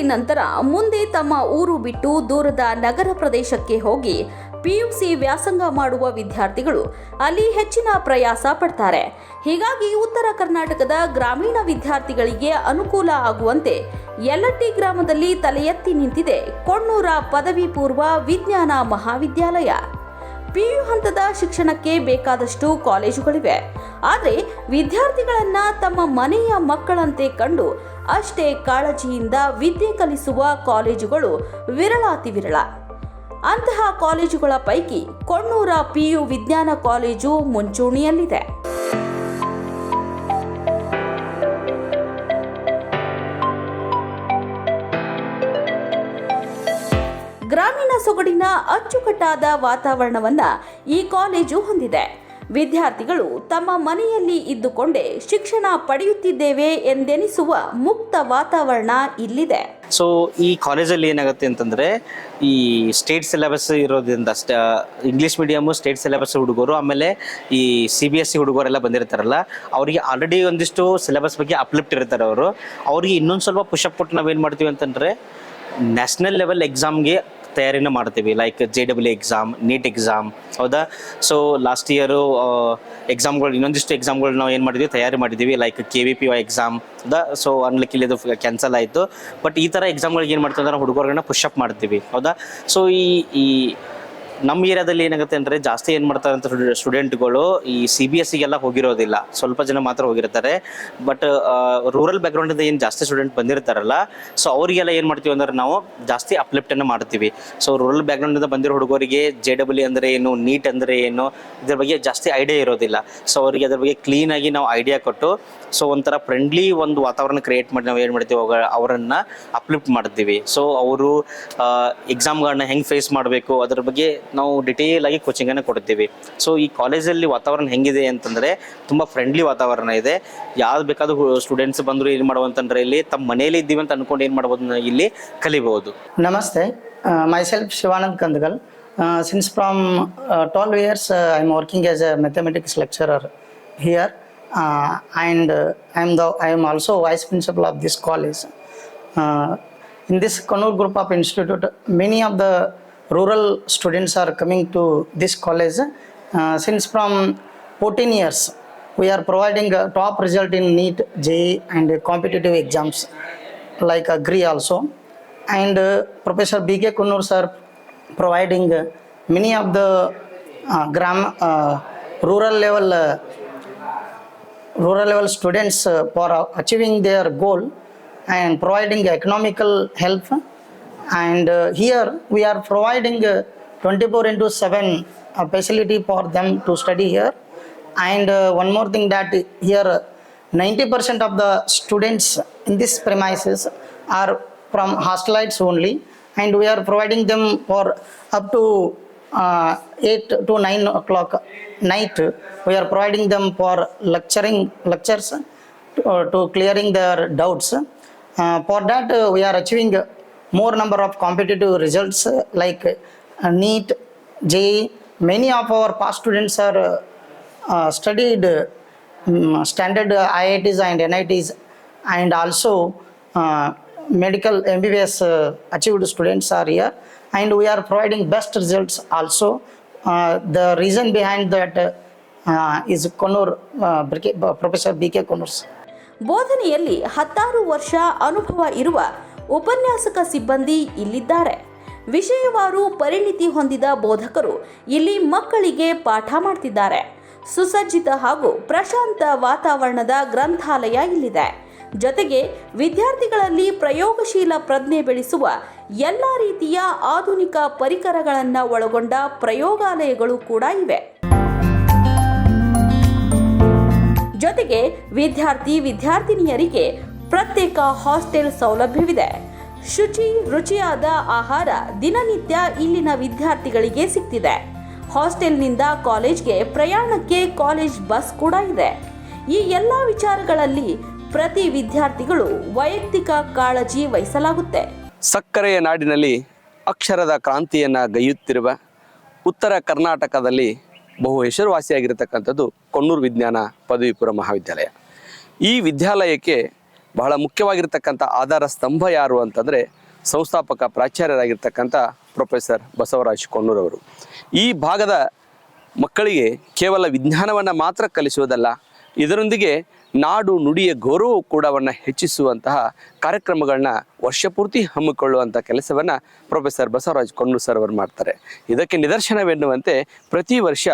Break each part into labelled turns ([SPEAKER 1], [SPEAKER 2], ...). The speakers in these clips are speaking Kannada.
[SPEAKER 1] ನಂತರ ಮುಂದೆ ತಮ್ಮ ಊರು ಬಿಟ್ಟು ದೂರದ ನಗರ ಪ್ರದೇಶಕ್ಕೆ ಹೋಗಿ ಪಿಯುಸಿ ವ್ಯಾಸಂಗ ಮಾಡುವ ವಿದ್ಯಾರ್ಥಿಗಳು ಅಲ್ಲಿ ಹೆಚ್ಚಿನ ಪ್ರಯಾಸ ಪಡ್ತಾರೆ. ಹೀಗಾಗಿ ಉತ್ತರ ಕರ್ನಾಟಕದ ಗ್ರಾಮೀಣ ವಿದ್ಯಾರ್ಥಿಗಳಿಗೆ ಅನುಕೂಲ ಆಗುವಂತೆ ಯಲ್ಲಟ್ಟಿ ಗ್ರಾಮದಲ್ಲಿ ತಲೆ ನಿಂತಿದೆ. ಕೊಣ್ಣೂರ ಪದವಿ ಪೂರ್ವ ವಿಜ್ಞಾನ ಮಹಾವಿದ್ಯಾಲಯ. ಪಿಯು ಹಂತದ ಶಿಕ್ಷಣಕ್ಕೆ ಬೇಕಾದಷ್ಟು ಕಾಲೇಜುಗಳಿವೆ. ಆದರೆ ವಿದ್ಯಾರ್ಥಿಗಳನ್ನ ತಮ್ಮ ಮನೆಯ ಮಕ್ಕಳಂತೆ ಕಂಡು ಅಷ್ಟೇ ಕಾಳಜಿಯಿಂದ ವಿದ್ಯೆ ಕಲಿಸುವ ಕಾಲೇಜುಗಳು ವಿರಳಾತಿ ವಿರಳ. ಅಂತಹ ಕಾಲೇಜುಗಳ ಪೈಕಿ ಕೊಣ್ಣೂರ ಪಿಯು ವಿಜ್ಞಾನ ಕಾಲೇಜು ಮುಂಚೂಣಿಯಲ್ಲಿದೆ. ಗ್ರಾಮೀಣ ಸೊಗಡಿನ ಅಚ್ಚುಕಟ್ಟಾದ ವಾತಾವರಣವನ್ನ ಈ ಕಾಲೇಜು ಹೊಂದಿದೆ. ವಿದ್ಯಾರ್ಥಿಗಳು ತಮ್ಮ ಮನೆಯಲ್ಲಿ ಇದ್ದುಕೊಂಡೇ ಶಿಕ್ಷಣ ಪಡೆಯುತ್ತಿದ್ದೇವೆ ಎಂದೆನಿಸುವ ಮುಕ್ತ ವಾತಾವರಣ ಇಲ್ಲಿದೆ.
[SPEAKER 2] ಸೊ ಈ ಕಾಲೇಜಲ್ಲಿ ಏನಾಗುತ್ತೆ ಅಂತಂದರೆ, ಈ ಸ್ಟೇಟ್ ಸಿಲೆಬಸ್ ಇರೋದ್ರಿಂದ ಸ್ಟ್ ಇಂಗ್ಲೀಷ್ ಮೀಡಿಯಮ್ಮು ಸ್ಟೇಟ್ ಸಿಲೆಬಸ್ ಹುಡುಗರು, ಆಮೇಲೆ ಈ ಸಿ ಬಿ ಎಸ್ ಸಿ ಹುಡುಗರೆಲ್ಲ ಬಂದಿರ್ತಾರಲ್ಲ, ಅವರಿಗೆ ಆಲ್ರೆಡಿ ಒಂದಿಷ್ಟು ಸಿಲೆಬಸ್ ಬಗ್ಗೆ ಅಪ್ಲಿಫ್ಟ್ ಇರ್ತಾರೆ ಅವರು. ಅವರಿಗೆ ಇನ್ನೊಂದು ಸ್ವಲ್ಪ ಪುಷಪ್ ಕೊಟ್ಟು ನಾವೇನು ಮಾಡ್ತೀವಿ ಅಂತಂದರೆ ನ್ಯಾಷನಲ್ ಲೆವೆಲ್ ಎಕ್ಸಾಮ್ಗೆ ತಯಾರಿನ ಮಾಡ್ತೀವಿ like J W exam NEET exam ಹೌದಾ? ಸೊ ಲಾಸ್ಟ್ ಇಯರು ಎಕ್ಸಾಮ್ಗಳು ಇನ್ನೊಂದಿಷ್ಟು ಎಕ್ಸಾಮ್ಗಳು ನಾವು ಏನು ಮಾಡಿದ್ವಿ, ತಯಾರಿ ಮಾಡಿದ್ದೀವಿ like K V P exam ಹೌದಾ? ಸೊ ಅನ್ಲಿಕ್ಕೆ ಇದು ಕ್ಯಾನ್ಸಲ್ ಆಯಿತು. ಬಟ್ ಈ ಥರ ಎಕ್ಸಾಮ್ಗಳಿಗೆ ಏನು ಮಾಡ್ತೀವಿ ಅಂದ್ರೆ ಹುಡುಗರನ್ನ ಅಪ್ ಮಾಡ್ತೀವಿ, ಹೌದಾ? ಸೊ ಈ ಈ ನಮ್ಮ ಏರಿಯಾದಲ್ಲಿ ಏನಾಗುತ್ತೆ ಅಂದರೆ ಜಾಸ್ತಿ ಏನು ಮಾಡ್ತಾರೆ ಅಂತ ಸ್ಟೂಡೆಂಟ್ಗಳು ಈ ಸಿ ಬಿ ಎಸ್ ಸಿಗೆಲ್ಲ ಹೋಗಿರೋದಿಲ್ಲ. ಸ್ವಲ್ಪ ಜನ ಮಾತ್ರ ಹೋಗಿರ್ತಾರೆ. ಬಟ್ ರೂರಲ್ ಬ್ಯಾಕ್ಗ್ರೌಂಡಿಂದ ಏನು ಜಾಸ್ತಿ ಸ್ಟೂಡೆಂಟ್ ಬಂದಿರ್ತಾರಲ್ಲ ಸೊ ಅವರಿಗೆಲ್ಲ ಏನು ಮಾಡ್ತೀವಿ ಅಂದ್ರೆ ನಾವು ಜಾಸ್ತಿ ಅಪ್ಲಿಫ್ಟನ್ನು ಮಾಡ್ತೀವಿ. ಸೊ ರೂರಲ್ ಬ್ಯಾಕ್ಗ್ರೌಂಡಿಂದ ಬಂದಿರೋ ಹುಡುಗರಿಗೆ ಜೆ ಡಬ್ಲ್ಯೂ ಅಂದರೆ ಏನು ನೀಟ್ ಅಂದರೆ ಏನು, ಇದ್ರ ಬಗ್ಗೆ ಜಾಸ್ತಿ ಐಡಿಯಾ ಇರೋದಿಲ್ಲ. ಸೊ ಅವರಿಗೆ ಅದ್ರ ಬಗ್ಗೆ ಕ್ಲೀನಾಗಿ ನಾವು ಐಡಿಯಾ ಕೊಟ್ಟು ಸೊ ಒಂಥರ ಫ್ರೆಂಡ್ಲಿ ಒಂದು ವಾತಾವರಣ ಕ್ರಿಯೇಟ್ ಮಾಡಿ ನಾವು ಏನು ಮಾಡ್ತೀವಿ ಅವರನ್ನು ಅಪ್ಲಿಫ್ಟ್ ಮಾಡ್ತೀವಿ. ಸೊ ಅವರು ಎಕ್ಸಾಮ್ಗಳನ್ನ ಹೆಂಗೆ ಫೇಸ್ ಮಾಡಬೇಕು, ಅದ್ರ ಬಗ್ಗೆ ನಾವು ಡಿಟೇಲ್ ಆಗಿ ಕೋಚಿಂಗನ್ನು ಕೊಡ್ತೀವಿ ಸೊ ಈ ಕಾಲೇಜಲ್ಲಿ ವಾತಾವರಣ ಹೆಂಗಿದೆ ಅಂತಂದರೆ ತುಂಬ ಫ್ರೆಂಡ್ಲಿ ವಾತಾವರಣ ಇದೆ. ಯಾವ್ದು ಬೇಕಾದ್ರೂ ಸ್ಟೂಡೆಂಟ್ಸ್ ಬಂದರು ಏನು ಮಾಡುವಂತಂದ್ರೆ ಇಲ್ಲಿ ತಮ್ಮ ಮನೇಲಿ ಇದ್ದೀವಿ ಅಂತ ಅನ್ಕೊಂಡು ಏನು ಮಾಡ್ಬೋದು ಇಲ್ಲಿ ಕಲಿಬಹುದು
[SPEAKER 3] ನಮಸ್ತೆ. Myself Shivanand Kandagal. Since from twelve years I'm working as a mathematics lecturer here and I'm the I'm also vice principal of this college in this Konnur group of institute many of the rural students are coming to this college. Uh, since from 14 years, we are providing top result in NEET, JEE, and competitive exams like Agri also and uh, Professor B.K. Kunnur sir providing many of the uh, gram uh, rural level uh, rural level students uh, for achieving their goal and providing economical help and uh, here we are providing uh, 24 into 7 uh, facility for them to study here. And uh, one more thing that here 90% of the students in this premises are from hostelites only. And we are providing them for up to uh, 8 to 9 o'clock night. We are providing them for lecturing lectures to, uh, to clearing their doubts. Uh, for that uh, we are achieving more number of competitive results uh, like uh, NEET, JEE. Many of our past students are uh, uh, studied uh, mm, standard uh, IITs and NITs and also uh, medical MBBS uh, achieved students are here and we are providing best results also. Uh, the reason behind that uh, uh, is Konur, uh, BK Professor B.K. Konur. sir.
[SPEAKER 1] ಬೋಧನೆಯಲ್ಲಿ ಹತ್ತಾರು ವರ್ಷ ಅನುಭವ ಇರುವ ಉಪನ್ಯಾಸಕ ಸಿಬ್ಬಂದಿ ಇಲ್ಲಿದ್ದಾರೆ. ವಿಷಯವಾರು ಪರಿಣಿತಿ ಹೊಂದಿದ ಬೋಧಕರು ಇಲ್ಲಿ ಮಕ್ಕಳಿಗೆ ಪಾಠ ಮಾಡ್ತಿದ್ದಾರೆ. ಸುಸಜ್ಜಿತ ಹಾಗೂ ಪ್ರಶಾಂತ ವಾತಾವರಣದ ಗ್ರಂಥಾಲಯ ಇಲ್ಲಿದೆ. ಜೊತೆಗೆ ವಿದ್ಯಾರ್ಥಿಗಳಲ್ಲಿ ಪ್ರಯೋಗಶೀಲ ಪ್ರಜ್ಞೆ ಬೆಳೆಸುವ ಎಲ್ಲ ರೀತಿಯ ಆಧುನಿಕ ಪರಿಕರಗಳನ್ನು ಒಳಗೊಂಡ ಪ್ರಯೋಗಾಲಯಗಳು ಕೂಡ ಇವೆ. ಜೊತೆಗೆ ವಿದ್ಯಾರ್ಥಿ ವಿದ್ಯಾರ್ಥಿನಿಯರಿಗೆ ಪ್ರತ್ಯೇಕ ಹಾಸ್ಟೆಲ್ ಸೌಲಭ್ಯವಿದೆ. ಶುಚಿ, ರುಚಿಯಾದ ಆಹಾರ ದಿನನಿತ್ಯ ಇಲ್ಲಿನ ವಿದ್ಯಾರ್ಥಿಗಳಿಗೆ ಸಿಕ್ತಿದೆ ಹಾಸ್ಟೆಲ್ನಿಂದ ಕಾಲೇಜ್ಗೆ ಪ್ರಯಾಣಕ್ಕೆ ಕಾಲೇಜ್ ಬಸ್ ಕೂಡ ಇದೆ. ಈ ಎಲ್ಲ ವಿಚಾರಗಳಲ್ಲಿ ಪ್ರತಿ ವಿದ್ಯಾರ್ಥಿಗಳು ವೈಯಕ್ತಿಕ ಕಾಳಜಿ ವಹಿಸಲಾಗುತ್ತೆ.
[SPEAKER 4] ಸಕ್ಕರೆಯ ನಾಡಿನಲ್ಲಿ ಅಕ್ಷರದ ಕ್ರಾಂತಿಯನ್ನು ಗೈಯುತ್ತಿರುವ ಉತ್ತರ ಕರ್ನಾಟಕದಲ್ಲಿ ಬಹು ಹೆಸರುವಾಸಿಯಾಗಿರತಕ್ಕಂಥದ್ದು ಕೊಣ್ಣೂರು ವಿಜ್ಞಾನ ಪದವಿಪೂರ್ವ ಮಹಾವಿದ್ಯಾಲಯ. ಈ ವಿದ್ಯಾಲಯಕ್ಕೆ ಬಹಳ ಮುಖ್ಯವಾಗಿರ್ತಕ್ಕಂಥ ಆಧಾರ ಸ್ತಂಭ ಯಾರು ಅಂತಂದರೆ ಸಂಸ್ಥಾಪಕ ಪ್ರಾಚಾರ್ಯರಾಗಿರ್ತಕ್ಕಂಥ ಪ್ರೊಫೆಸರ್ ಬಸವರಾಜ್ ಕೊಣ್ಣೂರವರು. ಈ ಭಾಗದ ಮಕ್ಕಳಿಗೆ ಕೇವಲ ವಿಜ್ಞಾನವನ್ನು ಮಾತ್ರ ಕಲಿಸುವುದಲ್ಲ, ಇದರೊಂದಿಗೆ ನಾಡು ನುಡಿಯ ಗೌರವ ಕೂಡವನ್ನು ಹೆಚ್ಚಿಸುವಂತಹ ಕಾರ್ಯಕ್ರಮಗಳನ್ನ ವರ್ಷಪೂರ್ತಿ ಹಮ್ಮಿಕೊಳ್ಳುವಂಥ ಕೆಲಸವನ್ನು ಪ್ರೊಫೆಸರ್ ಬಸವರಾಜ್ ಕೊಣ್ಣೂರು ಸರ್ ಅವರು ಮಾಡ್ತಾರೆ. ಇದಕ್ಕೆ ನಿದರ್ಶನವೆನ್ನುವಂತೆ ಪ್ರತಿ ವರ್ಷ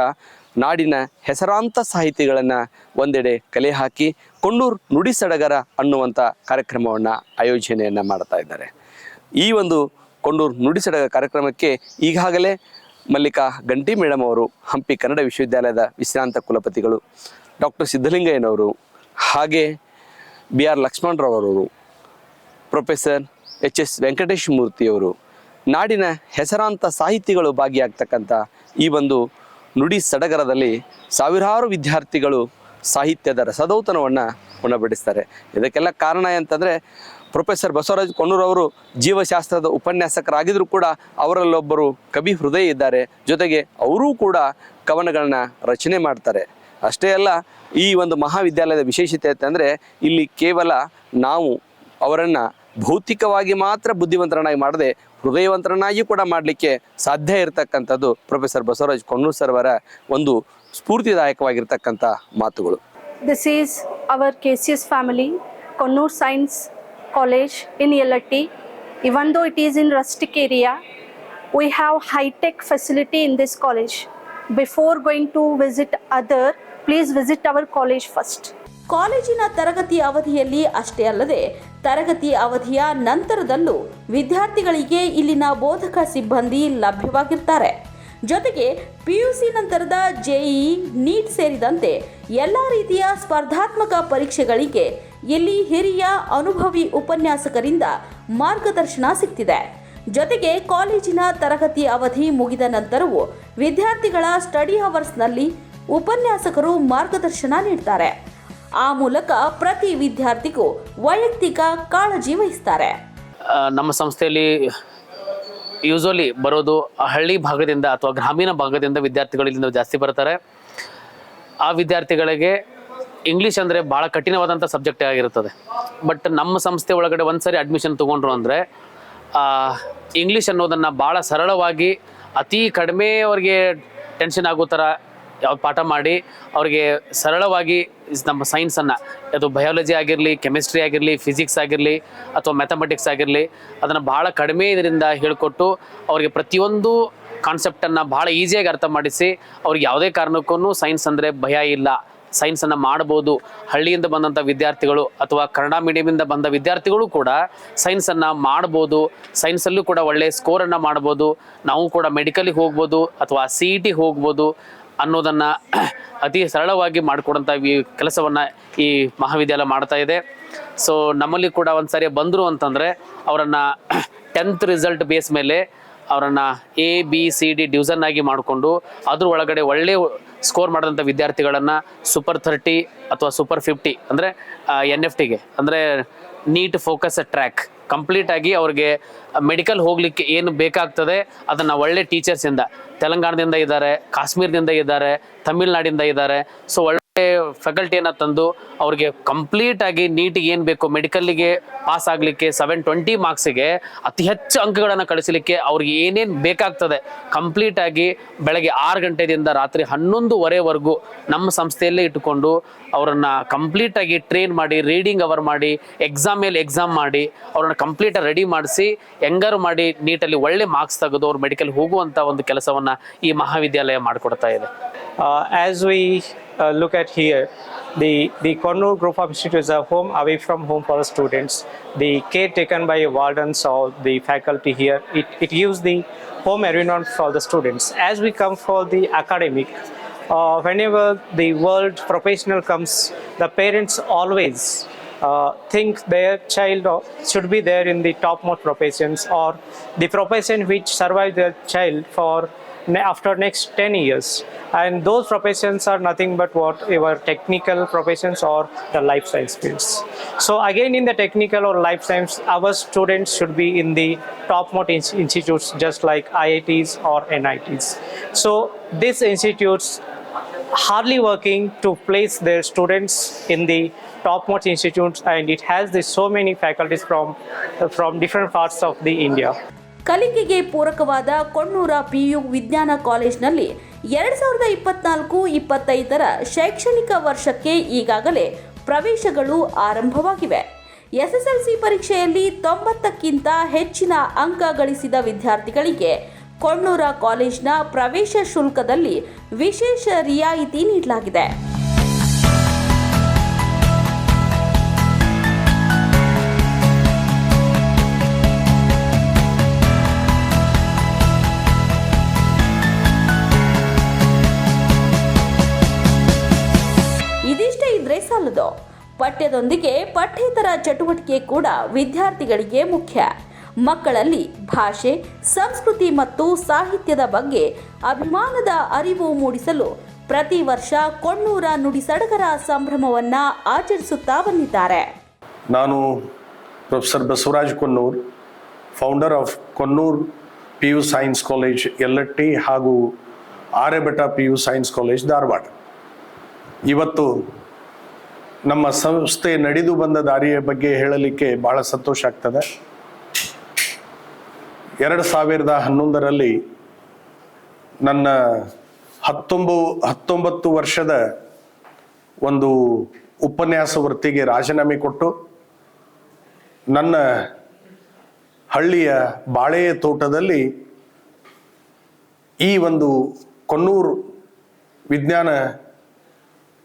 [SPEAKER 4] ನಾಡಿನ ಹೆಸರಾಂತ ಸಾಹಿತಿಗಳನ್ನು ಒಂದೆಡೆ ಕಲೆ ಹಾಕಿ ಕೊಂಡೂರು ನುಡಿ ಸಡಗರ ಅನ್ನುವಂಥ ಕಾರ್ಯಕ್ರಮವನ್ನು ಆಯೋಜನೆಯನ್ನು ಮಾಡ್ತಾ ಇದ್ದಾರೆ. ಈ ಒಂದು ಕೊಂಡೂರು ನುಡಿ ಸಡಗರ ಕಾರ್ಯಕ್ರಮಕ್ಕೆ ಈಗಾಗಲೇ ಮಲ್ಲಿಕಾ ಗಂಟಿ ಮೇಡಮ್ ಅವರು, ಹಂಪಿ ಕನ್ನಡ ವಿಶ್ವವಿದ್ಯಾಲಯದ ವಿಶ್ರಾಂತ ಕುಲಪತಿಗಳು ಡಾಕ್ಟರ್ ಸಿದ್ಧಲಿಂಗಯ್ಯನವರು, ಹಾಗೆ B R Lakshmanrao professor H S Venkatesh ಮೂರ್ತಿಯವರು, ನಾಡಿನ ಹೆಸರಾಂತ ಸಾಹಿತಿಗಳು ಭಾಗಿಯಾಗ್ತಕ್ಕಂಥ ಈ ಒಂದು ನುಡಿ ಸಡಗರದಲ್ಲಿ ಸಾವಿರಾರು ವಿದ್ಯಾರ್ಥಿಗಳು ಸಾಹಿತ್ಯದ ರಸದೌತನವನ್ನು ಉಣಬಡಿಸ್ತಾರೆ. ಇದಕ್ಕೆಲ್ಲ ಕಾರಣ ಅಂತಂದರೆ ಪ್ರೊಫೆಸರ್ ಬಸವರಾಜ್ ಕೊಣ್ಣೂರವರು ಜೀವಶಾಸ್ತ್ರದ ಉಪನ್ಯಾಸಕರಾಗಿದ್ದರೂ ಕೂಡ ಅವರಲ್ಲೊಬ್ಬರು ಕವಿ ಹೃದಯ ಇದ್ದಾರೆ. ಜೊತೆಗೆ ಅವರೂ ಕೂಡ ಕವನಗಳನ್ನ ರಚನೆ ಮಾಡ್ತಾರೆ. ಅಷ್ಟೇ ಅಲ್ಲ, ಈ ಒಂದು ಮಹಾವಿದ್ಯಾಲಯದ ವಿಶೇಷತೆ ಅಂತಂದರೆ ಇಲ್ಲಿ ಕೇವಲ ನಾವು ಅವರನ್ನು ಭೌತಿಕವಾಗಿ ಮಾತ್ರ ಬುದ್ಧಿವಂತರನ್ನಾಗಿ ಮಾಡದೆ ಹೃದಯವಂತರನ್ನಾಗಿ ಕೂಡ ಮಾಡಲಿಕ್ಕೆ ಸಾಧ್ಯ ಇರತಕ್ಕಂಥದ್ದು ಪ್ರೊಫೆಸರ್ ಬಸವರಾಜ್ ಕೊಣ್ಣೂರ್ ಸರ್ ಅವರ ಒಂದು ಸ್ಫೂರ್ತಿದಾಯಕವಾಗಿರ್ತಕ್ಕಂಥ ಮಾತುಗಳು
[SPEAKER 5] this is our K C S family Konnur science college in L Even though it is in rustic area, we have high-tech facility in this college. Before going to visit other, please visit our college first.
[SPEAKER 1] ಕಾಲೇಜಿನ ತರಗತಿ ಅವಧಿಯಲ್ಲಿ ಅಷ್ಟೇ ಅಲ್ಲದೆ ತರಗತಿ ಅವಧಿಯ ನಂತರದಲ್ಲೂ ವಿದ್ಯಾರ್ಥಿಗಳಿಗೆ ಇಲ್ಲಿನ ಬೋಧಕ ಸಿಬ್ಬಂದಿ ಲಭ್ಯವಾಗಿರ್ತಾರೆ. ಜೊತೆಗೆ ಪಿಯುಸಿ ನಂತರದ ಜೆಇ ನೀಟ್ ಸೇರಿದಂತೆ ಎಲ್ಲ ರೀತಿಯ ಸ್ಪರ್ಧಾತ್ಮಕ ಪರೀಕ್ಷೆಗಳಿಗೆ ಇಲ್ಲಿ ಹಿರಿಯ ಅನುಭವಿ ಉಪನ್ಯಾಸಕರಿಂದ ಮಾರ್ಗದರ್ಶನ ಸಿಗ್ತಿದೆ. ಜೊತೆಗೆ ಕಾಲೇಜಿನ ತರಗತಿ ಅವಧಿ ಮುಗಿದ ನಂತರವೂ ವಿದ್ಯಾರ್ಥಿಗಳ ಸ್ಟಡಿ ಅವರ್ಸ್ನಲ್ಲಿ ಉಪನ್ಯಾಸಕರು ಮಾರ್ಗದರ್ಶನ ನೀಡ್ತಾರೆ. ಆ ಮೂಲಕ ಪ್ರತಿ ವಿದ್ಯಾರ್ಥಿಗೂ ವೈಯಕ್ತಿಕ ಕಾಳಜಿ ವಹಿಸ್ತಾರೆ.
[SPEAKER 6] ನಮ್ಮ ಸಂಸ್ಥೆಯಲ್ಲಿ ಯೂಸ್ವಲಿ ಬರೋದು ಹಳ್ಳಿ ಭಾಗದಿಂದ ಅಥವಾ ಗ್ರಾಮೀಣ ಭಾಗದಿಂದ ವಿದ್ಯಾರ್ಥಿಗಳು ಇಲ್ಲಿಂದ ಜಾಸ್ತಿ ಬರ್ತಾರೆ. ಆ ವಿದ್ಯಾರ್ಥಿಗಳಿಗೆ ಇಂಗ್ಲೀಷ್ ಅಂದರೆ ಭಾಳ ಕಠಿಣವಾದಂಥ ಸಬ್ಜೆಕ್ಟ್ ಆಗಿರುತ್ತದೆ. ಬಟ್ ನಮ್ಮ ಸಂಸ್ಥೆ ಒಳಗಡೆ ಒಂದು ಸರಿ ಅಡ್ಮಿಷನ್ ತೊಗೊಂಡ್ರು ಅಂದರೆ ಇಂಗ್ಲೀಷ್ ಅನ್ನೋದನ್ನು ಭಾಳ ಸರಳವಾಗಿ ಅತಿ ಕಡಿಮೆ ಅವ್ರಿಗೆ ಟೆನ್ಷನ್ ಆಗೋ ಥರ ಯಾವ ಪಾಠ ಮಾಡಿ ಅವ್ರಿಗೆ ಸರಳವಾಗಿ ನಮ್ಮ ಸೈನ್ಸನ್ನು ಅದು ಬಯಾಲಜಿ ಆಗಿರಲಿ ಕೆಮಿಸ್ಟ್ರಿ ಆಗಿರಲಿ ಫಿಸಿಕ್ಸ್ ಆಗಿರಲಿ ಅಥವಾ ಮ್ಯಾಥಮೆಟಿಕ್ಸ್ ಆಗಿರಲಿ, ಅದನ್ನು ಭಾಳ ಕಡಿಮೆ ಇದರಿಂದ ಹೇಳಿಕೊಟ್ಟು ಅವ್ರಿಗೆ ಪ್ರತಿಯೊಂದು ಕಾನ್ಸೆಪ್ಟನ್ನು ಭಾಳ ಈಸಿಯಾಗಿ ಅರ್ಥ ಮಾಡಿಸಿ ಅವ್ರಿಗೆ ಯಾವುದೇ ಕಾರಣಕ್ಕೂ ಸೈನ್ಸ್ ಅಂದರೆ ಭಯ ಇಲ್ಲ. ಸೈನ್ಸನ್ನು ಮಾಡ್ಬೋದು. ಹಳ್ಳಿಯಿಂದ ಬಂದಂಥ ವಿದ್ಯಾರ್ಥಿಗಳು ಅಥವಾ ಕನ್ನಡ ಮೀಡಿಯಮಿಂದ ಬಂದ ವಿದ್ಯಾರ್ಥಿಗಳು ಕೂಡ ಸೈನ್ಸನ್ನು ಮಾಡ್ಬೋದು. ಸೈನ್ಸಲ್ಲೂ ಕೂಡ ಒಳ್ಳೆಯ ಸ್ಕೋರನ್ನು ಮಾಡ್ಬೋದು. ನಾವು ಕೂಡ ಮೆಡಿಕಲಿಗೆ ಹೋಗ್ಬೋದು ಅಥವಾ ಸಿ ಇ ಟಿ ಹೋಗ್ಬೋದು. ಅನ್ನೋದನ್ನು ಅತಿ ಸರಳವಾಗಿ ಮಾಡಿಕೊಡೋಂಥ ಈ ಕೆಲಸವನ್ನು ಈ ಮಹಾವಿದ್ಯಾಲಯ ಮಾಡ್ತಾ ಇದೆ. ಸೊ ನಮ್ಮಲ್ಲಿ ಕೂಡ ಒಂದು ಸಾರಿ ಬಂದರು ಅಂತಂದರೆ ಅವರನ್ನು ಟೆಂತ್ ರಿಸಲ್ಟ್ ಬೇಸ್ ಮೇಲೆ ಅವರನ್ನು A B C D division ಆಗಿ ಮಾಡಿಕೊಂಡು ಅದ್ರ ಒಳಗಡೆ ಒಳ್ಳೆ ಸ್ಕೋರ್ ಮಾಡಿದಂಥ ವಿದ್ಯಾರ್ಥಿಗಳನ್ನು ಸೂಪರ್ ಥರ್ಟಿ ಅಥವಾ ಸೂಪರ್ ಫಿಫ್ಟಿ ಅಂದರೆ ಎನ್ ಎಫ್ ಟಿಗೆ ಅಂದರೆ ನೀಟ್ ಫೋಕಸ್ ಟ್ರ್ಯಾಕ್ ಕಂಪ್ಲೀಟ್ ಆಗಿ ಅವ್ರಿಗೆ ಮೆಡಿಕಲ್ ಹೋಗಲಿಕ್ಕೆ ಏನು ಬೇಕಾಗ್ತದೆ ಅದನ್ನು ಒಳ್ಳೆ ಟೀಚರ್ಸಿಂದ ತೆಲಂಗಾಣದಿಂದ ಇದ್ದಾರೆ, ಕಾಶ್ಮೀರದಿಂದ ಇದ್ದಾರೆ, ತಮಿಳ್ನಾಡಿಂದ ಇದ್ದಾರೆ. ಸೊ ಒಳ್ಳೆ ಫ್ಯಾಕಲ್ಟಿಯನ್ನು ತಂದು ಅವ್ರಿಗೆ ಕಂಪ್ಲೀಟ್ ಆಗಿ ನೀಟಿಗೆ ಏನು ಬೇಕು ಮೆಡಿಕಲ್ಲಿಗೆ ಪಾಸ್ ಆಗಲಿಕ್ಕೆ ಸೆವೆನ್ ಟ್ವೆಂಟಿ ಮಾರ್ಕ್ಸಿಗೆ ಅತಿ ಹೆಚ್ಚು ಅಂಕಗಳನ್ನು ಕಳಿಸಲಿಕ್ಕೆ ಅವ್ರಿಗೆ ಏನೇನು ಬೇಕಾಗ್ತದೆ ಕಂಪ್ಲೀಟ್ ಆಗಿ ಬೆಳಗ್ಗೆ ಆರು ಗಂಟೆಯಿಂದ ರಾತ್ರಿ ಹನ್ನೊಂದುವರೆವರೆಗೂ ನಮ್ಮ ಸಂಸ್ಥೆಯಲ್ಲೇ ಇಟ್ಟುಕೊಂಡು ಅವರನ್ನು ಕಂಪ್ಲೀಟಾಗಿ ಟ್ರೈನ್ ಮಾಡಿ ರೀಡಿಂಗ್ ಅವರ್ ಮಾಡಿ ಎಕ್ಸಾಮ್ ಮೇಲೆ ಎಕ್ಸಾಮ್ ಮಾಡಿ, ಅವ್ರನ್ನ ಕಂಪ್ಲೀಟಾಗಿ ರೆಡಿ ಮಾಡಿಸಿ, ಹೆಂಗಾರು ಮಾಡಿ ನೀಟಲ್ಲಿ ಒಳ್ಳೆ ಮಾರ್ಕ್ಸ್ ತೆಗೆದು ಅವ್ರು ಮೆಡಿಕಲ್ ಹೋಗುವಂಥ ಒಂದು ಕೆಲಸವನ್ನು ಈ ಮಹಾವಿದ್ಯಾಲಯ ಮಾಡಿಕೊಡ್ತಾ ಇದೆ.
[SPEAKER 7] As as we uh, look at here, the, the Cornur Group of Institutes is a home away from home for the students. The care taken by wardens or the faculty here, it, it gives the home environment for the students. As we come for the academic, uh, whenever the world professional comes, the parents always uh, think their child should be there in the topmost professions or the profession which survive their child for after next 10 years. And those professions are nothing but what your technical professions or the life science fields. So again in the technical or life science our students should be in the topmost in- institutes just like iits or nits so these institutes hardly working to place their students in the topmost institutes and it has so many faculties from, from different parts of the India.
[SPEAKER 1] ಕಲಿಕೆಗೆ ಪೂರಕವಾದ ಕೊಣ್ಣೂರ ಪಿಯು ವಿಜ್ಞಾನ ಕಾಲೇಜಿನಲ್ಲಿ ಎರಡ್ ಸಾವಿರದ ಇಪ್ಪತ್ನಾಲ್ಕು ಇಪ್ಪತ್ತೈದರ ಶೈಕ್ಷಣಿಕ ವರ್ಷಕ್ಕೆ ಈಗಾಗಲೇ ಪ್ರವೇಶಗಳು ಆರಂಭವಾಗಿವೆ. ಎಸ್ಎಸ್ಎಲ್ಸಿ ಪರೀಕ್ಷೆಯಲ್ಲಿ ತೊಂಬತ್ತಕ್ಕಿಂತ ಹೆಚ್ಚಿನ ಅಂಕ ಗಳಿಸಿದ ವಿದ್ಯಾರ್ಥಿಗಳಿಗೆ ಕೊಣ್ಣೂರ ಕಾಲೇಜಿನ ಪ್ರವೇಶ ಶುಲ್ಕದಲ್ಲಿ ವಿಶೇಷ ರಿಯಾಯಿತಿ ನೀಡಲಾಗಿದೆ. ಸಾಲದು ಪಠ್ಯದೊಂದಿಗೆ ಪಠ್ಯೇತರ ಚಟುವಟಿಕೆ ಕೂಡ ವಿದ್ಯಾರ್ಥಿಗಳಿಗೆ ಮುಖ್ಯ. ಮಕ್ಕಳಲ್ಲಿ ಭಾಷೆ, ಸಂಸ್ಕೃತಿ ಮತ್ತು ಸಾಹಿತ್ಯದ ಬಗ್ಗೆ ಅಭಿಮಾನದ ಅರಿವು ಮೂಡಿಸಲು ಪ್ರತಿ ವರ್ಷ ಕೊಣ್ಣೂರ ನುಡಿ ಸಡಗರ ಸಂಭ್ರಮವನ್ನ ಆಚರಿಸುತ್ತಾ ಬಂದಿದ್ದಾರೆ.
[SPEAKER 8] ನಾನು professor Basavaraj Konnur founder of Konnur P U science college Yallatti ಹಾಗೂ Aryabhata P U science college Dharwad. ಇವತ್ತು ನಮ್ಮ ಸಂಸ್ಥೆ ನಡೆದು ಬಂದ ದಾರಿಯ ಬಗ್ಗೆ ಹೇಳಲಿಕ್ಕೆ ಬಹಳ ಸಂತೋಷ ಆಗ್ತದೆ. ಎರಡು ಸಾವಿರದ ಹನ್ನೊಂದರಲ್ಲಿ ನನ್ನ ಹತ್ತೊಂಬ, ಹತ್ತೊಂಬತ್ತು ವರ್ಷದ ಒಂದು ಉಪನ್ಯಾಸ ವೃತ್ತಿಗೆ ರಾಜೀನಾಮೆ ಕೊಟ್ಟು ನನ್ನ ಹಳ್ಳಿಯ ಬಾಳೆಯ ತೋಟದಲ್ಲಿ ಈ ಒಂದು ಕೊನ್ನೂರು ವಿಜ್ಞಾನ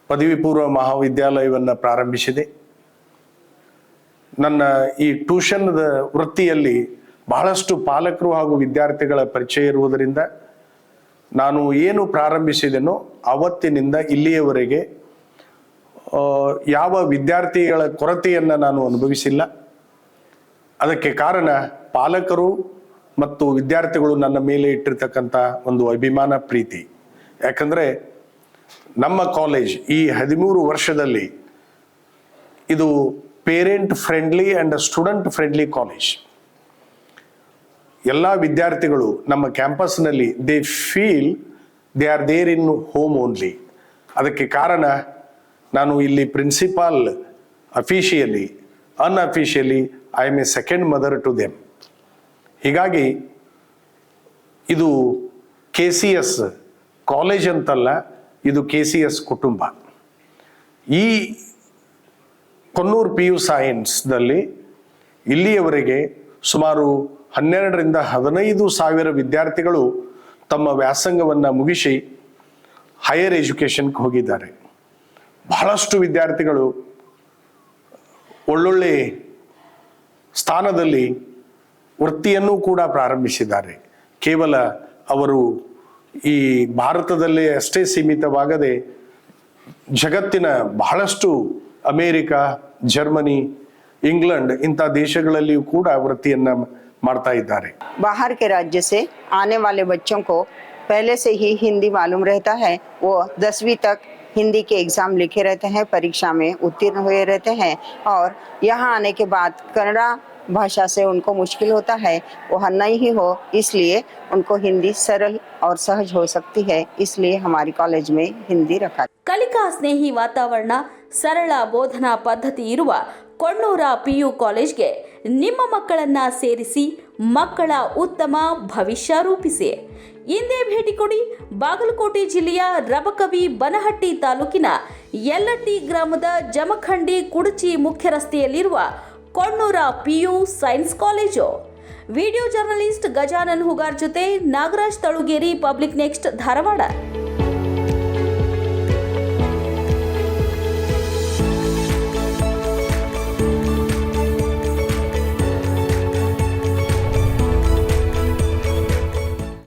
[SPEAKER 8] ಪದವಿ ಪೂರ್ವ ಮಹಾವಿದ್ಯಾಲಯವನ್ನು ಪ್ರಾರಂಭಿಸಿದೆ. ನನ್ನ ಈ ಟ್ಯೂಷನ್ದ ವೃತ್ತಿಯಲ್ಲಿ ಬಹಳಷ್ಟು ಪಾಲಕರು ಹಾಗೂ ವಿದ್ಯಾರ್ಥಿಗಳ ಪರಿಚಯ ಇರುವುದರಿಂದ ನಾನು ಏನು ಪ್ರಾರಂಭಿಸಿದೆನೋ ಅವತ್ತಿನಿಂದ ಇಲ್ಲಿಯವರೆಗೆ ಯಾವ ವಿದ್ಯಾರ್ಥಿಗಳ ಕೊರತೆಯನ್ನು ನಾನು ಅನುಭವಿಸಿಲ್ಲ. ಅದಕ್ಕೆ ಕಾರಣ ಪಾಲಕರು ಮತ್ತು ವಿದ್ಯಾರ್ಥಿಗಳು ನನ್ನ ಮೇಲೆ ಇಟ್ಟಿರ್ತಕ್ಕಂಥ ಒಂದು ಅಭಿಮಾನ ಪ್ರೀತಿ. ಯಾಕಂದರೆ ನಮ್ಮ ಕಾಲೇಜ್ ಈ ಹದಿಮೂರು ವರ್ಷದಲ್ಲಿ ಇದು parent friendly and student friendly college ಎಲ್ಲ ವಿದ್ಯಾರ್ಥಿಗಳು ನಮ್ಮ ಕ್ಯಾಂಪಸ್ನಲ್ಲಿ they feel they are there in home only ಅದಕ್ಕೆ ಕಾರಣ, ನಾನು ಇಲ್ಲಿ principal officially unofficially I'm a second mother to them ಹೀಗಾಗಿ, ಇದು ಕೆ ಸಿ ಎಸ್ ಕಾಲೇಜ್ ಅಂತಲ್ಲ ಇದು ಕೆ ಸಿ ಎಸ್ ಕುಟುಂಬ. ಈ ಕೊನ್ನೂರು ಪಿ ಯು ಸೈನ್ಸ್ನಲ್ಲಿ ಇಲ್ಲಿಯವರೆಗೆ ಸುಮಾರು ಹನ್ನೆರಡರಿಂದ ಹದಿನೈದು ಸಾವಿರ ವಿದ್ಯಾರ್ಥಿಗಳು ತಮ್ಮ ವ್ಯಾಸಂಗವನ್ನು ಮುಗಿಸಿ ಹೈಯರ್ ಎಜುಕೇಷನ್ಗೆ ಹೋಗಿದ್ದಾರೆ. ಬಹಳಷ್ಟು ವಿದ್ಯಾರ್ಥಿಗಳು ಒಳ್ಳೊಳ್ಳೆ ಸ್ಥಾನದಲ್ಲಿ ವೃತ್ತಿಯನ್ನು ಕೂಡ ಪ್ರಾರಂಭಿಸಿದ್ದಾರೆ. ಕೇವಲ ಅವರು ಈ ಭಾರತದಲ್ಲೇ ಅಷ್ಟೇ ಸೀಮಿತವಾಗದೆ ಜಗತ್ತಿನ ಬಹಳಷ್ಟು ಅಮೇರಿಕ ಜರ್ಮನಿ ಇಂಗ್ಲೆಂಡ್ ಇಂಥ ದೇಶಗಳಲ್ಲಿಯೂ ಕೂಡ ವೃತ್ತಿಯನ್ನ ಮಾಡ್ತಾ ಇದ್ದಾರೆ
[SPEAKER 9] बाहर के राज्य से आने वाले बच्चों को पहले से ही हिंदी मालूम रहता है वो दसवीं तक हिंदी के एग्ज़ाम लिखे रहते हैं परीक्षा में उत्तीर्ण हुए रहते हैं और यहाँ आने के बाद कन्नड़ा भाषा से उनको मुश्किल होता है वो नहीं ही हो इसलिए उनको हिंदी सरल और सहज हो सकती है इसलिए हमारी कॉलेज में हिंदी रखा
[SPEAKER 1] ಕಲಿಕಾ ಸ್ನೇಹಿ ವಾತಾವರಣ ಸರಳ ಬೋಧನಾ ಪದ್ಧತಿ ಇರುವ ಕೊಣ್ಣೂರ ಪಿಯು ಕಾಲೇಜ್ಗೆ ನಿಮ್ಮ ಮಕ್ಕಳನ್ನ ಸೇರಿಸಿ ಮಕ್ಕಳ ಉತ್ತಮ ಭವಿಷ್ಯ ರೂಪಿಸಿ ಇಂದೇ ಭೇಟಿ ಕೊಡಿ ಬಾಗಲಕೋಟೆ ಜಿಲ್ಲೆಯ ರಬಕವಿ ಬನಹಟ್ಟಿ ತಾಲೂಕಿನ ಯಲ್ಲಟ್ಟಿ ಗ್ರಾಮದ ಜಮಖಂಡಿ ಕುಡಚಿ ಮುಖ್ಯ ರಸ್ತೆಯಲ್ಲಿರುವ Konnur PU science college. Video journalist Gajanan Hugar ಜೊತೆ ನಾಗರಾಜ್ ತಳುಗೇರಿ ಪಬ್ಲಿಕ್ ನೆಕ್ಸ್ಟ್ ಧಾರವಾಡ.